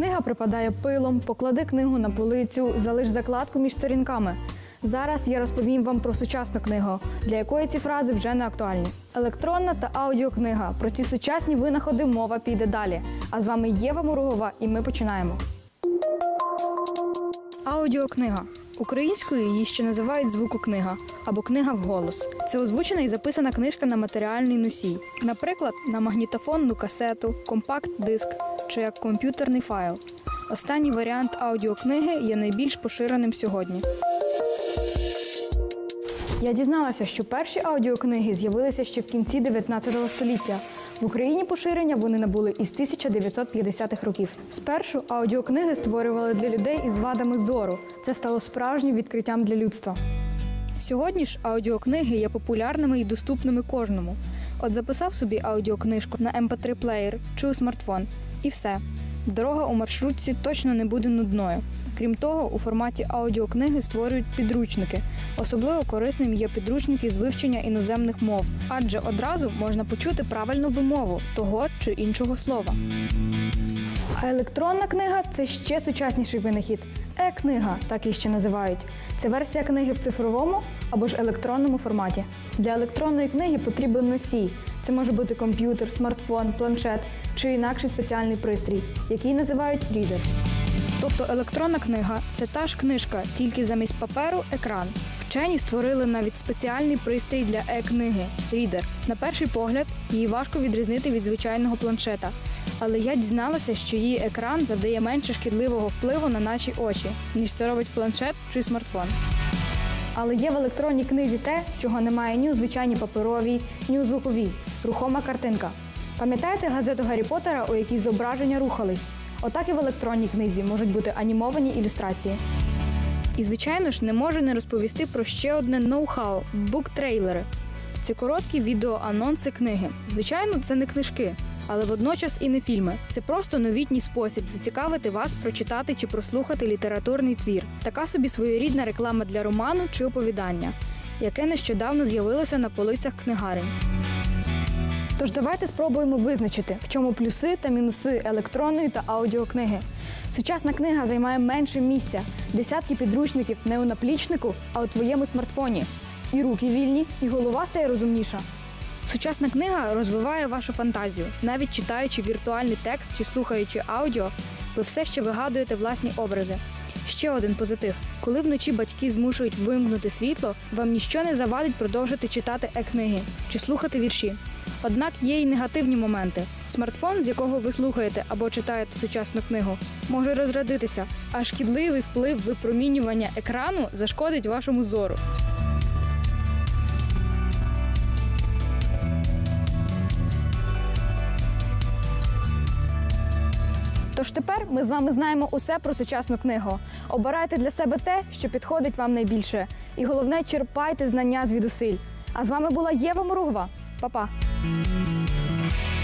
Книга припадає пилом, поклади книгу на полицю, залиш закладку між сторінками. Зараз я розповім вам про сучасну книгу, для якої ці фрази вже не актуальні. Електронна та аудіокнига. Про ці сучасні винаходи мова піде далі. А з вами Єва Муругова, і ми починаємо. Аудіокнига. Українською її ще називають звукокнига або книга вголос. Це озвучена і записана книжка на матеріальний носій, наприклад, на магнітофонну касету, компакт-диск чи як комп'ютерний файл. Останній варіант аудіокниги є найбільш поширеним сьогодні. Я дізналася, що перші аудіокниги з'явилися ще в кінці 19 століття. В Україні поширення вони набули із 1950-х років. Спершу аудіокниги створювали для людей із вадами зору. Це стало справжнім відкриттям для людства. Сьогодні ж аудіокниги є популярними і доступними кожному. От записав собі аудіокнижку на mp3 плеєр чи у смартфон, і все. Дорога у маршрутці точно не буде нудною. Крім того, у форматі аудіокниги створюють підручники. Особливо корисним є підручники з вивчення іноземних мов, адже одразу можна почути правильну вимову того чи іншого слова. А електронна книга це ще сучасніший винахід. Е-книга, так її ще називають. Це версія книги в цифровому або ж електронному форматі. Для електронної книги потрібен носій. Це може бути комп'ютер, смартфон, планшет чи інакший спеціальний пристрій, який називають рідер. Тобто електронна книга це та ж книжка, тільки замість паперу екран. Вчені створили навіть спеціальний пристрій для е-книги рідер. На перший погляд її важко відрізнити від звичайного планшета. Але я дізналася, що її екран завдає менше шкідливого впливу на наші очі, ніж це робить планшет чи смартфон. Але є в електронній книзі те, чого немає ні у звичайній паперовій, ні у звуковій рухома картинка. Пам'ятаєте газету Гаррі Поттера, у якій зображення рухались? Отак і в електронній книзі можуть бути анімовані ілюстрації. І, звичайно ж, не можу не розповісти про ще одне ноу-хау буктрейлери. Це короткі відеоанонси книги. Звичайно, це не книжки, але водночас і не фільми. Це просто новітній спосіб зацікавити вас прочитати чи прослухати літературний твір. Така собі своєрідна реклама для роману чи оповідання, яке нещодавно з'явилося на полицях книгарень. Тож давайте спробуємо визначити, в чому плюси та мінуси електронної та аудіокниги. Сучасна книга займає менше місця, десятки підручників не у наплічнику, а у твоєму смартфоні. І руки вільні, і голова стає розумніша. Сучасна книга розвиває вашу фантазію. Навіть читаючи віртуальний текст чи слухаючи аудіо, ви все ще вигадуєте власні образи. Ще один позитив: коли вночі батьки змушують вимкнути світло, вам ніщо не завадить продовжити читати е-книги чи слухати вірші. Однак є й негативні моменти. Смартфон, з якого ви слухаєте або читаєте сучасну книгу, може розрядитися, а шкідливий вплив випромінювання екрану зашкодить вашому зору. Тож тепер ми з вами знаємо усе про сучасну книгу. Обирайте для себе те, що підходить вам найбільше. І головне, черпайте знання звідусиль. А з вами була Єва Муругова. Па-па! Thank you.